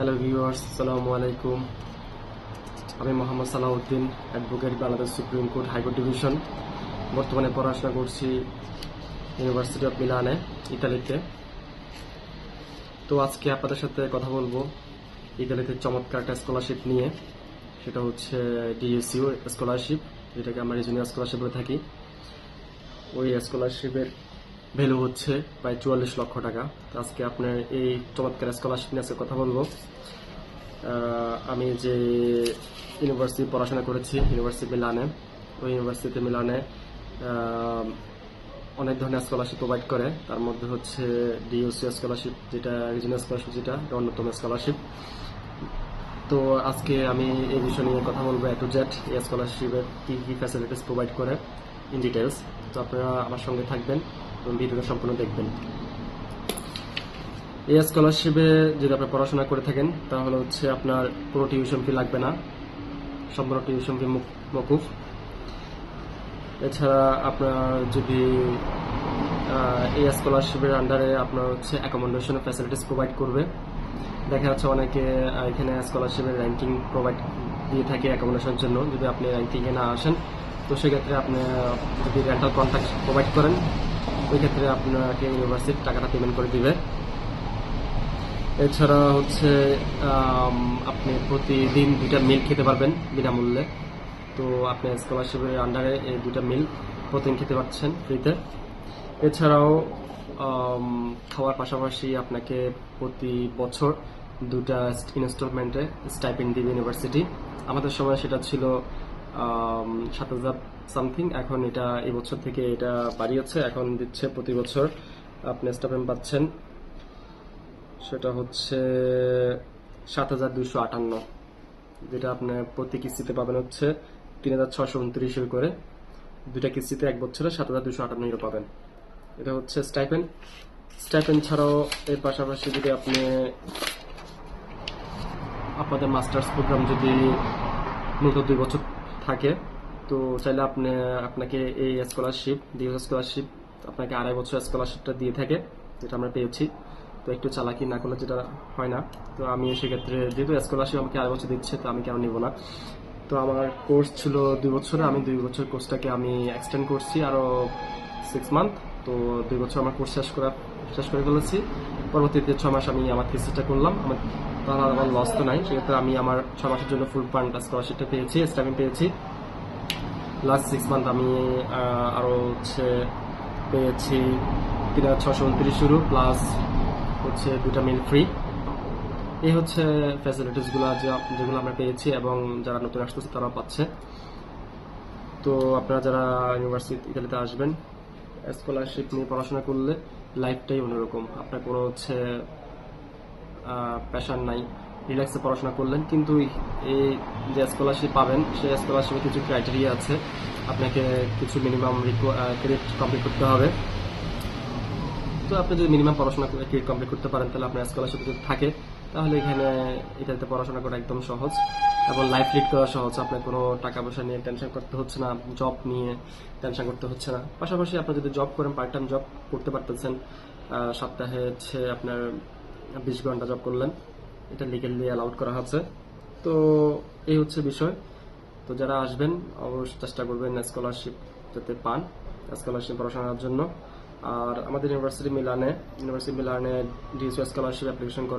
Hello viewers আসসালামু আলাইকুম আমি Mohammad Salauddin advocate Bangladesh supreme court high court division বর্তমানে পড়াশোনা করছি ইউনিভার্সিটি অফ মিলানে ইতালিতে তো আজকে আপনাদের সাথে কথা বলব ইতালিতে চমৎকার একটা স্কলারশিপ নিয়ে। সেটা হচ্ছে ডিএসইউ স্কলারশিপ যেটাকে আমরা রিজনীয় স্কলারশিপ বলে থাকি। ওই স্কলারশিপের ভ্যালু হচ্ছে প্রায় চুয়াল্লিশ লক্ষ টাকা। আজকে আপনার এই চমৎকার স্কলারশিপ নিয়ে আজকে কথা বলব। আমি যে ইউনিভার্সিটি পড়াশোনা করেছি ইউনিভার্সিটি মিলানে ওই ইউনিভার্সিটি মিলানে অনেক ধরনের স্কলারশিপ প্রোভাইড করে। তার মধ্যে হচ্ছে ডিওসি স্কলারশিপ যেটা রিজনাল স্কলারশিপ যেটা অন্যতম স্কলারশিপ তো আজকে আমি এই বিষয় নিয়ে কথা বলব এ টু জেড এই স্কলারশিপের কী কী ফ্যাসিলিটিস প্রোভাইড করে ইন ডিটেলস তো আপনারা আমার সঙ্গে থাকবেন। এবং ভিডিওটা সম্পূর্ণ দেখবেন। এই স্কলারশিপে যদি আপনি পড়াশোনা করে থাকেন, তাহলে হচ্ছে আপনার কোনো টিউশন ফি লাগবে না। সম্পূর্ণ টিউশন ফি মকুফ। এছাড়া আপনার যদি এই স্কলারশিপের আন্ডারে আপনার হচ্ছে অ্যাকোমোডেশনের ফ্যাসিলিটিস প্রোভাইড করবে। দেখা যাচ্ছে অনেকে এখানে স্কলারশিপের র্যাঙ্কিং প্রোভাইড দিয়ে থাকে অ্যাকোমোডেশনের জন্য, যদি আপনি র্যাঙ্কিংয়ে না আসেন। তো সেক্ষেত্রে আপনি যদি রেন্টাল কন্ট্রাক্ট প্রোভাইড করেন ওই ক্ষেত্রে আপনাকে ইউনিভার্সিটি টাকাটা পেমেন্ট করে দিবে। এছাড়া হচ্ছে আপনি প্রতিদিন দুইটা মিল খেতে পারবেন বিনামূল্যে। তো আপনি স্কলারশিপের আন্ডারে এই দুটা মিল প্রতিদিন খেতে পারছেন ফ্রিতে এছাড়াও খাওয়ার পাশাপাশি আপনাকে প্রতি বছর দুটা ইনস্টলমেন্টে স্টাইপেন্ড দিবে ইউনিভার্সিটি আমাদের সময় সেটা ছিল সাত হাজার সামথিং এখন এটা এবছর থেকে এটা বাড়িয়েছে, এখন দিচ্ছে প্রতি বছর, আপনি স্টাইপেন্ড পাচ্ছেন। সেটা হচ্ছে সাত হাজার দুশো আটান্ন, যেটা আপনার প্রতি কিস্তিতে পাবেন হচ্ছে তিন হাজার ছশো উনত্রিশ করে। দুইটা কিস্তিতে এক বছরে সাত হাজার দুশো আটান্ন ইউরো পাবেন। এটা হচ্ছে স্টাইপেন স্টাইপেন ছাড়াও এর পাশাপাশি যদি আপনি আপনাদের মাস্টার্স প্রোগ্রাম যদি মূলত দুই বছর থাকে তো চাইলে আপনি, আপনাকে এই স্কলারশিপ ডিএস স্কলারশিপ আপনাকে আড়াই বছর স্কলারশিপটা দিয়ে থাকে, যেটা আমরা পেয়েছি। তো একটু চালাকি না করলে যেটা হয় না। তো আমি সেক্ষেত্রে, যেহেতু স্কলারশিপ আমাকে আড়াই বছর দিচ্ছে, তো আমি কেন নিব না? তো আমার কোর্স ছিল দুই বছরে, আমি দুই বছর কোর্সটাকে আমি এক্সটেন্ড করছি আরও সিক্স মান্থ তো দুই বছর আমার কোর্স শেষ করা, শেষ করে ফেলেছি। পরবর্তীতে ছ মাস আমি আমার থিসিসটা করলাম। আমার তাহলে আমার লস তো নাই। সেক্ষেত্রে আমি আমার ছ মাসের জন্য ফুল ফান্ড স্কলারশিপটা পেয়েছি স্টাইপেন্ড পেয়েছি। লাস্ট সিক্স মান্থ আমি আরও হচ্ছে পেয়েছি তিন হাজার ছশো উনত্রিশ শুরু প্লাস হচ্ছে দুটা মিল ফ্রি এই হচ্ছে ফ্যাসিলিটিসগুলো যেগুলো আমরা পেয়েছি এবং যারা নতুন আসতেছে তারাও পাচ্ছে। তো আপনারা যারা ইউনিভার্সিটি ইতালিতে আসবেন স্কলারশিপ নিয়ে পড়াশোনা করলে লাইফটাই অন্যরকম। আপনার কোনো হচ্ছে প্যাশন নাই। রিল্যাক্সে পড়াশোনা করলেন, কিন্তু এই যে স্কলারশিপ পাবেন, সেই স্কলারশিপে কিছু ক্রাইটেরিয়া আছে। আপনাকে কিছু মিনিমাম ক্রেডিট কমপ্লিট করতে হবে। তো আপনি যদি মিনিমাম পড়াশোনা করে ক্রেডিট কমপ্লিট করতে পারেন, তাহলে আপনার স্কলারশিপ যদি থাকে, তাহলে এখানে এটাতে পড়াশোনা করা একদম সহজ। এবং লাইফ লিড করা সহজ। আপনার কোনো টাকা পয়সা নিয়ে টেনশন করতে হচ্ছে না জব নিয়ে টেনশন করতে হচ্ছে না। পাশাপাশি আপনি যদি জব করেন পার্ট টাইম জব করতে পারতেছেন সপ্তাহে হচ্ছে আপনার বিশ ঘণ্টা জব করলেন। এটা লিগেলি অ্যালাউড করা হচ্ছে। তো এই হচ্ছে বিষয়। তো যারা আসবেন, অবশ্যই চেষ্টা করবেন স্কলারশিপ যাতে পান স্কলারশিপ পড়াশোনার জন্য। আর আমাদের ইউনিভার্সিটি মিলানে ইউনিভার্সিটি মিলানে ডিএসও স্কলারশিপ অ্যাপ্লিকেশন করার